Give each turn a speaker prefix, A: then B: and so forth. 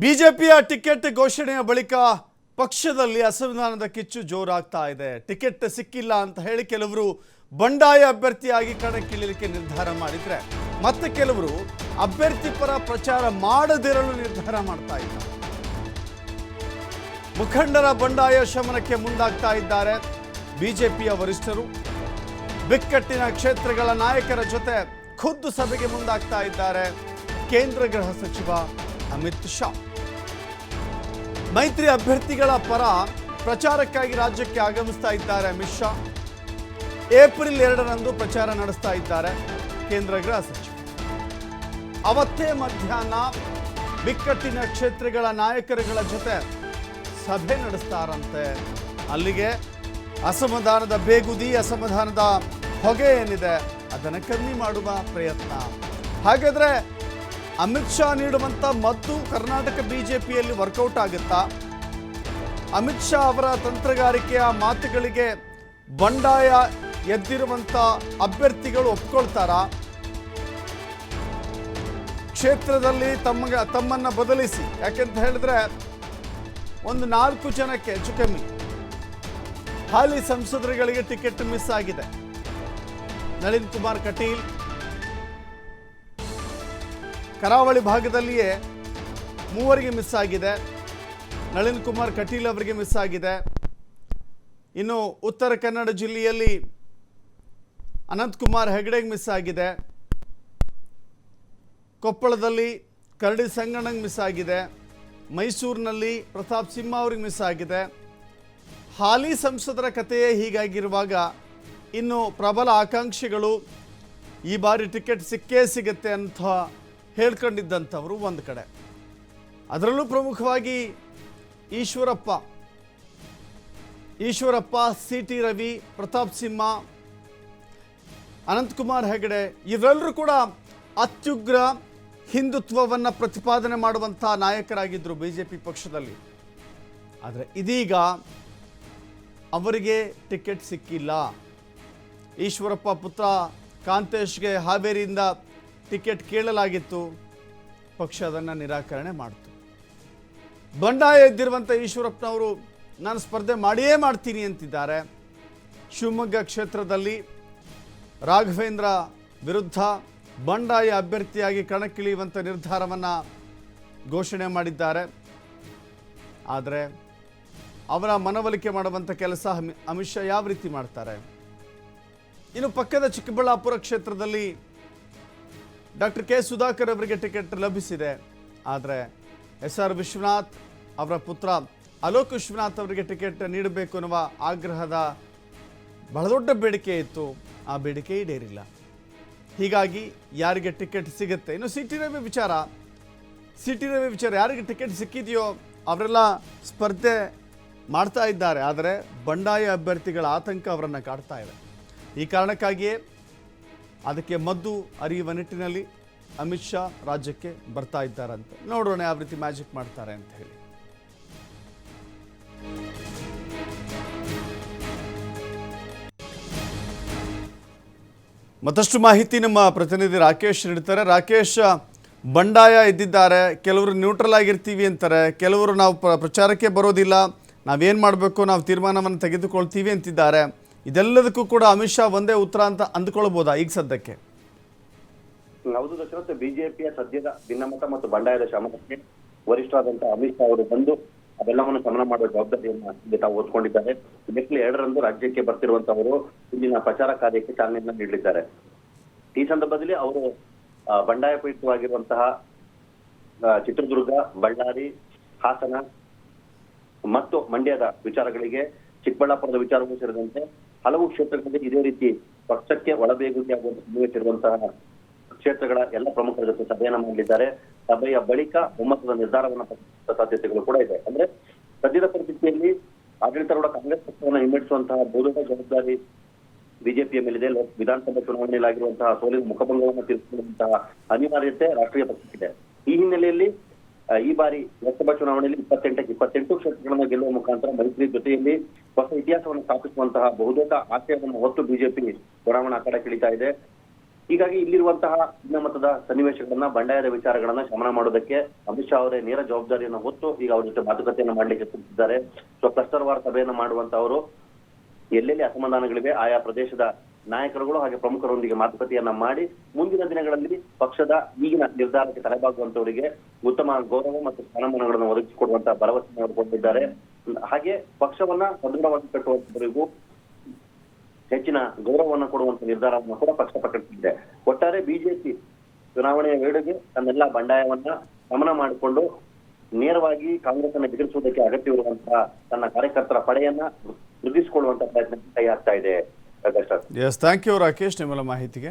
A: ಬಿಜೆಪಿಯ ಟಿಕೆಟ್ ಘೋಷಣೆಯ ಬಳಿಕ ಪಕ್ಷದಲ್ಲಿ ಅಸಮಾಧಾನದ ಕಿಚ್ಚು ಜೋರಾಗ್ತಾ ಇದೆ. ಟಿಕೆಟ್ ಸಿಕ್ಕಿಲ್ಲ ಅಂತ ಹೇಳಿ ಕೆಲವರು ಬಂಡಾಯ ಅಭ್ಯರ್ಥಿಯಾಗಿ ಕಣಕ್ಕಿಳಿಯಲಿಕ್ಕೆ ನಿರ್ಧಾರ ಮಾಡಿದರೆ ಮತ್ತೆ ಕೆಲವರು ಅಭ್ಯರ್ಥಿ ಪರ ಪ್ರಚಾರ ಮಾಡದಿರಲು ನಿರ್ಧಾರ ಮಾಡ್ತಾ ಮುಖಂಡರ ಬಂಡಾಯ ಶಮನಕ್ಕೆ ಮುಂದಾಗ್ತಾ ಇದ್ದಾರೆ ಬಿಜೆಪಿಯ ವರಿಷ್ಠರು. ಬಿಕ್ಕಟ್ಟಿನ ಕ್ಷೇತ್ರಗಳ ನಾಯಕರ ಜೊತೆ ಖುದ್ದು ಸಭೆಗೆ ಮುಂದಾಗ್ತಾ ಇದ್ದಾರೆ ಕೇಂದ್ರ ಗೃಹ ಸಚಿವ ಅಮಿತ್ ಶಾ. ಮೈತ್ರಿ ಅಭ್ಯರ್ಥಿಗಳ ಪರ ಪ್ರಚಾರಕ್ಕಾಗಿ ರಾಜ್ಯಕ್ಕೆ ಆಗಮಿಸ್ತಾ ಇದ್ದಾರೆ ಅಮಿತ್ ಶಾ. ಏಪ್ರಿಲ್ ಎರಡರಂದು ಪ್ರಚಾರ ನಡೆಸ್ತಾ ಇದ್ದಾರೆ ಕೇಂದ್ರ ಗೃಹ ಸಚಿವ. ಅವತ್ತೇ ಮಧ್ಯಾಹ್ನ ಬಿಕ್ಕಟ್ಟಿನ ಕ್ಷೇತ್ರಗಳ ನಾಯಕರುಗಳ ಜೊತೆ ಸಭೆ ನಡೆಸ್ತಾರಂತೆ. ಅಲ್ಲಿಗೆ ಅಸಮಾಧಾನದ ಬೇಗುದಿ, ಅಸಮಾಧಾನದ ಹೊಗೆ ಏನಿದೆ ಅದನ್ನು ಕಮ್ಮಿ ಮಾಡುವ ಪ್ರಯತ್ನ. ಹಾಗಾದ್ರೆ ಅಮಿತ್ ಶಾ ನೀಡುವಂತ ಮದ್ದು ಕರ್ನಾಟಕ ಬಿಜೆಪಿಯಲ್ಲಿ ವರ್ಕೌಟ್ ಆಗುತ್ತಾ? ಅಮಿತ್ ಶಾ ಅವರ ತಂತ್ರಗಾರಿಕೆಯ ಮಾತುಗಳಿಗೆ ಬಂಡಾಯ ಎದ್ದಿರುವಂತ ಅಭ್ಯರ್ಥಿಗಳು ಒಪ್ಕೊಳ್ತಾರಾ? ಕ್ಷೇತ್ರದಲ್ಲಿ ತಮ್ಮ ತಮ್ಮನ್ನ ಬದಲಿಸಿ. ಯಾಕೆಂತ ಹೇಳಿದ್ರೆ ಒಂದು ನಾಲ್ಕು ಜನಕ್ಕೆ ಹೆಚ್ಚು ಕಮ್ಮಿ ಹಾಲಿ ಸಂಸದರುಗಳಿಗೆ ಟಿಕೆಟ್ ಮಿಸ್ ಆಗಿದೆ. ನಳಿನ್ ಕುಮಾರ್ ಕಟೀಲ್ ಕರಾವಳಿ ಭಾಗದಲ್ಲಿಯೇ ಮೂವರಿಗೆ ಮಿಸ್ ಆಗಿದೆ. ನಳಿನ್ ಕುಮಾರ್ ಕಟೀಲ್ ಅವರಿಗೆ ಮಿಸ್ ಆಗಿದೆ. ಇನ್ನು ಉತ್ತರ ಕನ್ನಡ ಜಿಲ್ಲೆಯಲ್ಲಿ ಅನಂತ್ ಕುಮಾರ್ ಹೆಗಡೆಗೆ ಮಿಸ್ ಆಗಿದೆ. ಕೊಪ್ಪಳದಲ್ಲಿ ಕರಡಿ ಸಂಗಣ್ಣಂಗೆ ಮಿಸ್ ಆಗಿದೆ. ಮೈಸೂರಿನಲ್ಲಿ ಪ್ರತಾಪ್ ಸಿಂಹ ಅವ್ರಿಗೆ ಮಿಸ್ ಆಗಿದೆ. ಹಾಲಿ ಸಂಸದರ ಕಥೆಯೇ ಹೀಗಾಗಿರುವಾಗ ಇನ್ನು ಪ್ರಬಲ ಆಕಾಂಕ್ಷಿಗಳು ಈ ಬಾರಿ ಟಿಕೆಟ್ ಸಿಕ್ಕೇ ಸಿಗುತ್ತೆ ಅಂತ ಹೇಳ್ಕೊಂಡಿದ್ದಂಥವರು ಒಂದು ಕಡೆ. ಅದರಲ್ಲೂ ಪ್ರಮುಖವಾಗಿ ಈಶ್ವರಪ್ಪ. ಈಶ್ವರಪ್ಪ ಸಿ ಟಿ ರವಿ, ಪ್ರತಾಪ್ ಸಿಂಹ, ಅನಂತಕುಮಾರ್ ಹೆಗಡೆ ಇವರೆಲ್ಲರೂ ಕೂಡ ಅತ್ಯುಗ್ರ ಹಿಂದುತ್ವವನ್ನು ಪ್ರತಿಪಾದನೆ ಮಾಡುವಂಥ ನಾಯಕರಾಗಿದ್ದರು ಬಿ ಜೆ ಪಿ ಪಕ್ಷದಲ್ಲಿ. ಆದರೆ ಇದೀಗ ಅವರಿಗೆ ಟಿಕೆಟ್ ಸಿಕ್ಕಿಲ್ಲ. ಈಶ್ವರಪ್ಪ ಪುತ್ರ ಕಾಂತೇಶ್ಗೆ ಹಾವೇರಿಯಿಂದ ಟಿಕೆಟ್ ಕೇಳಲಾಗಿತ್ತು. ಪಕ್ಷ ಅದನ್ನು ನಿರಾಕರಣೆ ಮಾಡಿತು. ಬಂಡಾಯ ಎದ್ದಿರುವಂಥ ಈಶ್ವರಪ್ಪನವರು, ನಾನು ಸ್ಪರ್ಧೆ ಮಾಡಿಯೇ ಮಾಡ್ತೀನಿ ಅಂತಿದ್ದಾರೆ. ಶಿವಮೊಗ್ಗ ಕ್ಷೇತ್ರದಲ್ಲಿ ರಾಘವೇಂದ್ರ ವಿರುದ್ಧ ಬಂಡಾಯ ಅಭ್ಯರ್ಥಿಯಾಗಿ ಕಣಕ್ಕಿಳಿಯುವಂಥ ನಿರ್ಧಾರವನ್ನು ಘೋಷಣೆ ಮಾಡಿದ್ದಾರೆ. ಆದರೆ ಅವರ ಮನವೊಲಿಕೆ ಮಾಡುವಂಥ ಕೆಲಸ ಅಮಿ- ಅಮಿತ್ ಶಾ ಯಾವ ರೀತಿ ಮಾಡ್ತಾರೆ? ಇನ್ನು ಪಕ್ಕದ ಚಿಕ್ಕಬಳ್ಳಾಪುರ ಕ್ಷೇತ್ರದಲ್ಲಿ ಡಾಕ್ಟರ್ ಕೆ ಸುಧಾಕರ್ ಅವರಿಗೆ ಟಿಕೆಟ್ ಲಭಿಸಿದೆ. ಆದರೆ ಎಸ್ ಆರ್ ವಿಶ್ವನಾಥ್ ಅವರ ಪುತ್ರ ಅಲೋಕ್ ವಿಶ್ವನಾಥ್ ಅವರಿಗೆ ಟಿಕೆಟ್ ನೀಡಬೇಕು ಅನ್ನುವ ಆಗ್ರಹದ ಬಹಳ ದೊಡ್ಡ ಬೇಡಿಕೆ ಇತ್ತು. ಆ ಬೇಡಿಕೆ ಈಡೇರಿಲ್ಲ. ಹೀಗಾಗಿ ಯಾರಿಗೆ ಟಿಕೆಟ್ ಸಿಗುತ್ತೆ? ಇನ್ನು ಸಿ ಟಿ ರವಿ ವಿಚಾರ. ಸಿ ಟಿ ರವಿ ವಿಚಾರ, ಯಾರಿಗೆ ಟಿಕೆಟ್ ಸಿಕ್ಕಿದೆಯೋ ಅವರೆಲ್ಲ ಸ್ಪರ್ಧೆ ಮಾಡ್ತಾ ಇದ್ದಾರೆ. ಆದರೆ ಬಂಡಾಯ ಅಭ್ಯರ್ಥಿಗಳ ಆತಂಕ ಅವರನ್ನು ಕಾಡ್ತಾ ಇದೆ. ಈ ಕಾರಣಕ್ಕಾಗಿಯೇ ಅದಕ್ಕೆ ಮದ್ದು ಅರಿಯುವ ನಿಟ್ಟಿನಲ್ಲಿ ಅಮಿತ್ ಶಾ ರಾಜ್ಯಕ್ಕೆ ಬರ್ತಾ ಇದ್ದಾರಂತೆ. ನೋಡೋಣ ಯಾವ ರೀತಿ ಮ್ಯಾಜಿಕ್ ಮಾಡ್ತಾರೆ ಅಂತ ಹೇಳಿ. ಮತ್ತಷ್ಟು ಮಾಹಿತಿ ನಮ್ಮ ಪ್ರತಿನಿಧಿ ರಾಕೇಶ್ ನೀಡ್ತಾರೆ. ರಾಕೇಶ್, ಬಂಡಾಯ ಇದ್ದಿದ್ದಾರೆ. ಕೆಲವರು ನ್ಯೂಟ್ರಲ್ ಆಗಿರ್ತೀವಿ ಅಂತಾರೆ. ಕೆಲವರು ನಾವು ಪ್ರ- ಪ್ರಚಾರಕ್ಕೆ ಬರೋದಿಲ್ಲ. ನಾವೇನು ಮಾಡಬೇಕು? ನಾವು ತೀರ್ಮಾನವನ್ನು ತೆಗೆದುಕೊಳ್ತೀವಿ ಅಂತಿದ್ದಾರೆ. ಇದೆಲ್ಲದಕ್ಕೂ ಕೂಡ ಅಮಿತ್ ಶಾ ಒಂದೇ ಉತ್ತರ ಅಂತ ಅಂದ್ಕೊಳ್ಬೋದಾ ಈಗ ಸದ್ಯಕ್ಕೆ?
B: ಹೌದು ದಶರಥ ಬಿಜೆಪಿಯ ಸದ್ಯದ ಭಿನ್ನಮತ ಮತ್ತು ಬಂಡಾಯದ ಶಮನಕ್ಕೆ ವರಿಷ್ಠರಾದಂತಹ ಅಮಿತ್ ಶಾ ಅವರು ಬಂದು ಅದೆಲ್ಲವನ್ನು ಶಮನ ಮಾಡುವ ಜವಾಬ್ದಾರಿಯನ್ನ ತಾವು ಓದ್ಕೊಂಡಿದ್ದಾರೆ ಏಪ್ರಿಲ್ ಎರಡರಂದು ರಾಜ್ಯಕ್ಕೆ ಬರ್ತಿರುವಂತವರು ಇಲ್ಲಿನ ಪ್ರಚಾರ ಕಾರ್ಯಕ್ಕೆ ಚಾಲನೆಯನ್ನ ನೀಡಲಿದ್ದಾರೆ. ಈ ಸಂದರ್ಭದಲ್ಲಿ ಅವರು ಬಂಡಾಯ ಪೀಡಿತವಾಗಿರುವಂತಹ ಚಿತ್ರದುರ್ಗ, ಬಳ್ಳಾರಿ, ಹಾಸನ ಮತ್ತು ಮಂಡ್ಯದ ವಿಚಾರಗಳಿಗೆ ಚಿಕ್ಕಬಳ್ಳಾಪುರದ ವಿಚಾರವೂ ಸೇರಿದಂತೆ ಹಲವು ಕ್ಷೇತ್ರಗಳಲ್ಲಿ ಇದೇ ರೀತಿ ಪಕ್ಷಕ್ಕೆ ಒಳಬೇಗುದಿಯಾಗುವಂತ ಸನ್ನಿವೇಶಿರುವಂತಹ ಕ್ಷೇತ್ರಗಳ ಎಲ್ಲ ಪ್ರಮುಖರ ಜೊತೆ ಸಭೆಯನ್ನ ಮಾಡಲಿದ್ದಾರೆ. ಸಭೆಯ ಬಳಿಕ ಒಮ್ಮತದ ನಿರ್ಧಾರವನ್ನು ಸಾಧ್ಯತೆಗಳು ಕೂಡ ಇದೆ. ಅಂದ್ರೆ ಸದ್ಯದ ಪರಿಸ್ಥಿತಿಯಲ್ಲಿ ಆಡಳಿತಾರೂಢ ಕಾಂಗ್ರೆಸ್ ಪಕ್ಷವನ್ನು ಹಿಮ್ಮೆಟ್ಟಿಸುವಂತಹ ಬಹುದೊಡ್ಡ ಜವಾಬ್ದಾರಿ ಬಿಜೆಪಿಯ ಮೇಲಿದೆ. ವಿಧಾನಸಭಾ ಚುನಾವಣೆಯಲ್ಲಿ ಆಗಿರುವಂತಹ ಸೋಲಿನ ಮುಖಭಂಗವನ್ನು ತೀರಿಸಿಕೊಳ್ಳುವಂತಹ ಅನಿವಾರ್ಯತೆ ರಾಷ್ಟ್ರೀಯ ಪಕ್ಷಕ್ಕಿದೆ. ಈ ಹಿನ್ನೆಲೆಯಲ್ಲಿ ಈ ಬಾರಿ ಲೋಕಸಭಾ ಚುನಾವಣೆಯಲ್ಲಿ ಇಪ್ಪತ್ತೆಂಟಕ್ಕೆ ಇಪ್ಪತ್ತೆಂಟು ಕ್ಷೇತ್ರಗಳನ್ನ ಗೆಲ್ಲುವ ಮುಖಾಂತರ ಮೈತ್ರಿ ಜೊತೆಯಲ್ಲಿ ಹೊಸ ಇತಿಹಾಸವನ್ನು ಸ್ಥಾಪಿಸುವಂತಹ ಬಹುತೇಕ ಆಶಯವನ್ನು ಹೊತ್ತು ಬಿಜೆಪಿ ಚುನಾವಣಾ ಅಖಾಡ ಕಿಳಿತಾ ಇದೆ. ಹೀಗಾಗಿ ಇಲ್ಲಿರುವಂತಹ ಭಿನ್ನಮತದ ಸನ್ನಿವೇಶಗಳನ್ನ, ಬಂಡಾಯದ ವಿಚಾರಗಳನ್ನ ಶಮನ ಮಾಡೋದಕ್ಕೆ ಅಮಿತ್ ಶಾ ಅವರೇ ನೇರ ಜವಾಬ್ದಾರಿಯನ್ನು ಹೊತ್ತು ಈಗ ಅವ್ರ ಜೊತೆ ಮಾತುಕತೆಯನ್ನು ಮಾಡ್ಲಿಕ್ಕೆ ಕೂತಿದ್ದಾರೆ ಸೊ ಕ್ಲಸ್ಟರ್ ವಾರ್ ಸಭೆಯನ್ನ ಮಾಡುವಂತವರು ಎಲ್ಲೆಲ್ಲಿ ಅಸಮಾಧಾನಗಳಿವೆ, ಆಯಾ ಪ್ರದೇಶದ ನಾಯಕರುಗಳು ಹಾಗೆ ಪ್ರಮುಖರೊಂದಿಗೆ ಮಾತುಕತೆಯನ್ನ ಮಾಡಿ ಮುಂದಿನ ದಿನಗಳಲ್ಲಿ ಪಕ್ಷದ ಈಗಿನ ನಿರ್ಧಾರಕ್ಕೆ ತಲೆಬಾಗುವಂತವರಿಗೆ ಉತ್ತಮ ಗೌರವ ಮತ್ತು ಸ್ಥಾನಮಾನಗಳನ್ನು ಒದಗಿಸಿಕೊಡುವಂತಹ ಭರವಸೆ ಕೊಟ್ಟಿದ್ದಾರೆ ಹಾಗೆ ಪಕ್ಷವನ್ನ ಸದೃಢವಾಗಿ ಕಟ್ಟುವಂತವರಿಗೂ ಹೆಚ್ಚಿನ ಗೌರವವನ್ನು ಕೊಡುವಂತ ನಿರ್ಧಾರವನ್ನು ಕೂಡ ಪಕ್ಷ ಪ್ರಕಟಿಸಿದೆ. ಒಟ್ಟಾರೆ ಬಿಜೆಪಿ ಚುನಾವಣೆಯ ವೇಳೆಗೆ ತನ್ನೆಲ್ಲ ಬಂಡಾಯವನ್ನ ಗಮನ ಮಾಡಿಕೊಂಡು ನೇರವಾಗಿ ಕಾಂಗ್ರೆಸ್ ಅನ್ನು ಎದುರಿಸುವುದಕ್ಕೆ ಅಗತ್ಯವಿರುವಂತಹ ತನ್ನ ಕಾರ್ಯಕರ್ತರ ಪಡೆಯನ್ನ ವೃದ್ಧಿಸಿಕೊಳ್ಳುವಂತ ಪ್ರಯತ್ನ ಕೈ ಆಗ್ತಾ ಇದೆ.
A: ಎಸ್ ಥ್ಯಾಂಕ್ ಯು ರಾಕೇಶ್ ನಿಮ್ಮೆಲ್ಲ ಮಾಹಿತಿಗೆ.